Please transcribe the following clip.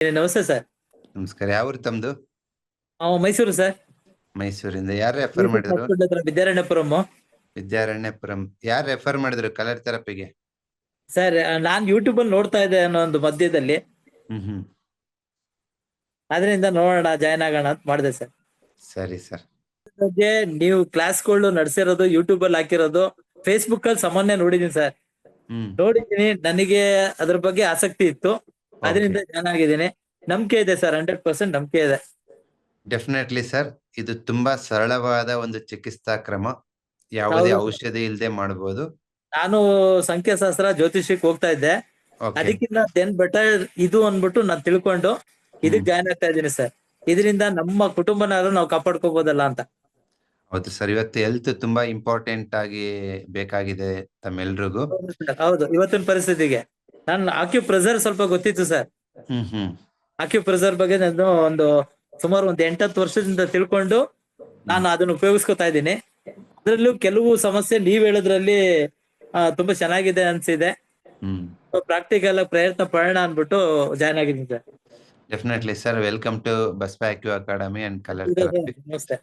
ನಮಸ್ತೆ ಸರ್. ನಮಸ್ಕಾರ. ಯಾವ್ರು ತಮ್ದು? ಅವ ಮೈಸೂರು ಸರ್. ಮೈಸೂರಿಂದ ಯಾರು ರೆಫರ್ ಮಾಡಿದ್ರು? ವಿದ್ಯಾರಣ್ಯಪುರಂ. ವಿದ್ಯಾರಣ್ಯಪುರಂ. ಯಾರು ರೆಫರ್ ಮಾಡಿದ್ರು ಕಲರ್ ಥೆರಪಿಗೆ ಸರ್ ನಾನ್ ಯೂಟ್ಯೂಬ್ ಅಲ್ಲಿ ನೋಡ್ತಾ ಇದ್ದೆ ಅನ್ನೋ ಒಂದು ಮಧ್ಯದಲ್ಲಿ. ಹ್ಮ್ ಹ್ಮ್. ಅದರಿಂದ ನೋಡೋಣ ಜಾಯ್ನ್ ಆಗೋಣ ಅಂತ ಮಾಡಿದೆ ಸರ್. ಸರಿ ಸರ್. ಬಗ್ಗೆ ನೀವು ಕ್ಲಾಸ್ಗಳು ನಡೆಸಿರೋದು ಯೂಟ್ಯೂಬ್ ಅಲ್ಲಿ ಹಾಕಿರೋದು ಫೇಸ್ಬುಕ್ ಅಲ್ಲಿ ಸಾಮಾನ್ಯ ನೋಡಿದೀನಿ ಸರ್. ಹ್ಮ್. ನೋಡಿದ್ದೀನಿ ನನಗೆ ಅದ್ರ ಬಗ್ಗೆ ಆಸಕ್ತಿ ಇತ್ತು. ಅದರಿಂದ ಜಾಯ್ನ್ ಆಗಿದ್ದೀನಿ. ನಂಬಿಕೆ ಇದೆ ಸರ್ ಹಂಡ್ರೆಡ್ ಪರ್ಸೆಂಟ್ ನಂಬಿಕೆ ಇದೆ. ಡೆಫಿನೆಟ್ಲಿ ಸರ್ ಇದು ತುಂಬಾ ಸರಳವಾದ ಒಂದು ಚಿಕಿತ್ಸಾ ಕ್ರಮ. ಯಾವುದೇ ಔಷಧಿ ಇಲ್ಲದೆ ಮಾಡಬಹುದು ನಾನು ಸಂಖ್ಯಾಶಾಸ್ತ್ರ ಜ್ಯೋತಿಷಕ್ಕೆ ಹೋಗ್ತಾ ಇದ್ದೆ. ಅದಕ್ಕಿಂತ ದೆನ್ ಬೆಟರ್ ಇದು ಅಂದ್ಬಿಟ್ಟು ನಾನು ತಿಳ್ಕೊಂಡು ಇದಕ್ಕೆ ಜಾಯ್ನ್ ಆಗ್ತಾ ಇದ್ದೀನಿ ಸರ್ ಇದರಿಂದ ನಮ್ಮ ಕುಟುಂಬನಾದ್ರು ನಾವು ಕಾಪಾಡ್ಕೋಬಹುದಲ್ಲ ಅಂತ. ಹೌದು ಸರ್ ಇವತ್ತು ಹೆಲ್ತ್ ತುಂಬಾ ಇಂಪಾರ್ಟೆಂಟ್ ಆಗಿ ಬೇಕಾಗಿದೆ ತಮ್ಮೆಲ್ರಿಗೂ. ಹೌದು. ಇವತ್ತಿನ ಪರಿಸ್ಥಿತಿಗೆ. ನಾನು ಆಕ್ಯೂ ಪ್ರೆಸರ್ ಸ್ವಲ್ಪ ಗೊತ್ತಿತ್ತು ಸರ್ ಆಕ್ಯೂ ಪ್ರೆಸರ್ ಬಗ್ಗೆ ನಾನು ಒಂದು ಸುಮಾರು ಒಂದು ಎಂಟತ್ತು ವರ್ಷದಿಂದ ತಿಳ್ಕೊಂಡು ನಾನು ಅದನ್ನ ಉಪಯೋಗಿಸ್ಕೊತಾ ಇದ್ದೀನಿ. ಅದ್ರಲ್ಲೂ ಕೆಲವು ಸಮಸ್ಯೆ ನೀವ್ ಹೇಳೋದ್ರಲ್ಲಿ ತುಂಬಾ ಚೆನ್ನಾಗಿದೆ ಅನ್ಸಿದೆ. ಪ್ರಾಕ್ಟಿಕಲ್ ಪ್ರಯತ್ನ ಪಡೋಣ ಅನ್ಬಿಟ್ಟು ಜಾಯ್ನ್ ಆಗಿದ್ದೀನಿ sir definitely sir welcome to bus ಅಕ್ಯೂ academy and colour ನಮಸ್ತೆ.